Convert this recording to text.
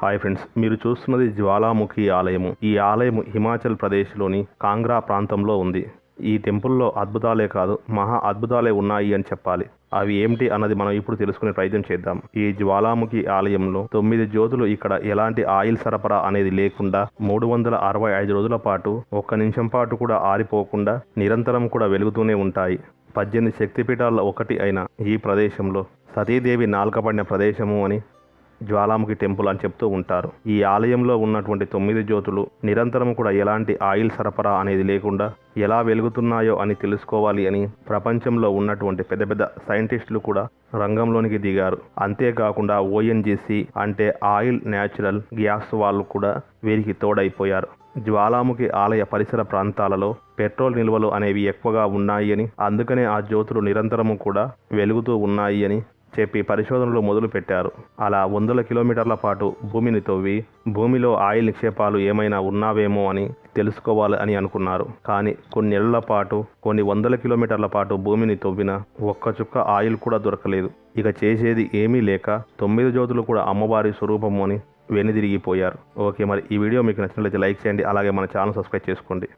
Hi friends మీరు చూస్తున్నది జ్వాలాముఖి ఆలయము. ఈ ఆలయము హిమాచల్ ప్రదేశ్లోని కాంగ్రా ప్రాంతంలో ఉంది. ఈ టెంపుల్లో అద్భుతాలే కాదు మహా అద్భుతాలే ఉన్నాయి అని చెప్పాలి. అవి ఏమిటి అన్నది మనం ఇప్పుడు తెలుసుకునే ప్రయత్నం చేద్దాం. ఈ జ్వాలాముఖి ఆలయంలో తొమ్మిది జ్యోతులు ఇక్కడ ఎలాంటి ఆయిల్ సరఫరా అనేది లేకుండా మూడు వందల అరవై ఐదు రోజుల పాటు ఒక్క నిమిషం పాటు కూడా ఆరిపోకుండా నిరంతరం కూడా వెలుగుతూనే ఉంటాయి. పద్దెనిమిది శక్తిపీఠాల్లో ఒకటి అయిన ఈ ప్రదేశంలో సతీదేవి నాల్కబడిన ప్రదేశము అని జ్వాలాముఖి టెంపుల్ అని చెప్తూ ఉంటారు. ఈ ఆలయంలో ఉన్నటువంటి తొమ్మిది జ్యోతులు నిరంతరం కూడా ఎలాంటి ఆయిల్ సరఫరా అనేది లేకుండా ఎలా వెలుగుతున్నాయో అని తెలుసుకోవాలి అని ప్రపంచంలో ఉన్నటువంటి పెద్ద పెద్ద సైంటిస్టులు కూడా రంగంలోనికి దిగారు. అంతేకాకుండా ఓఎన్జీసీ అంటే ఆయిల్ న్యాచురల్ గ్యాస్ వాళ్ళు కూడా వీరికి తోడైపోయారు. జ్వాలాముఖి ఆలయ పరిసర ప్రాంతాలలో పెట్రోల్ నిల్వలు అనేవి ఎక్కువగా ఉన్నాయి అని అందుకనే ఆ జ్యోతులు నిరంతరము కూడా వెలుగుతూ ఉన్నాయి అని చెప్పి పరిశోధనలు మొదలు పెట్టారు. అలా వందల కిలోమీటర్ల పాటు భూమిని తవ్వి భూమిలో ఆయిల్ నిక్షేపాలు ఏమైనా ఉన్నావేమో అని తెలుసుకోవాలి అని అనుకున్నారు. కానీ కొన్ని నెలల పాటు కొన్ని వందల కిలోమీటర్ల పాటు భూమిని తవ్విన ఒక్క చుక్క ఆయిల్ కూడా దొరకలేదు. ఇక చేసేది ఏమీ లేక తొమ్మిది జ్యోతులు కూడా అమ్మవారి స్వరూపము అని వెనుదిరిగిపోయారు. ఓకే మరి ఈ వీడియో మీకు నచ్చినట్లయితే లైక్ చేయండి. అలాగే మన ఛానల్ సబ్స్క్రైబ్ చేసుకోండి.